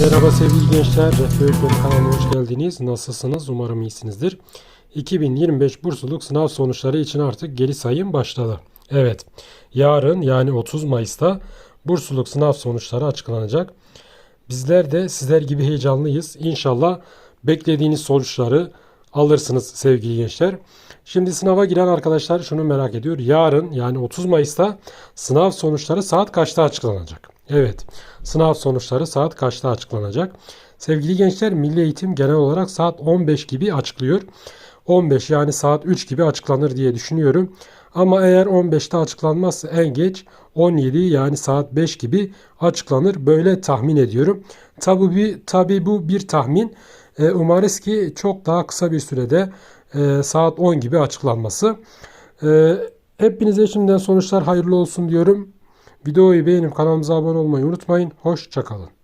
Merhaba sevgili gençler, Refah Öğretmeni kanalına hoş geldiniz. Nasılsınız? Umarım iyisinizdir. 2025 bursluluk sınav sonuçları için artık geri sayım başladı. Evet, yarın yani 30 Mayıs'ta bursluluk sınav sonuçları açıklanacak. Bizler de sizler gibi heyecanlıyız. İnşallah beklediğiniz sonuçları alırsınız sevgili gençler. Şimdi sınava giren arkadaşlar şunu merak ediyor. Yarın yani 30 Mayıs'ta sınav sonuçları saat kaçta açıklanacak? Evet, sınav sonuçları saat kaçta açıklanacak? Sevgili gençler, Milli Eğitim genel olarak saat 15 gibi açıklıyor. 15 yani saat 3 gibi açıklanır diye düşünüyorum. Ama eğer 15'te açıklanmazsa en geç 17 yani saat 5 gibi açıklanır. Böyle tahmin ediyorum. Tabi, bir, tabi bu bir tahmin. E, umarız ki çok daha kısa bir sürede e, saat 10 gibi açıklanması. E, hepinize şimdiden sonuçlar hayırlı olsun diyorum. Videoyu beğenip kanalımıza abone olmayı unutmayın. Hoşçakalın.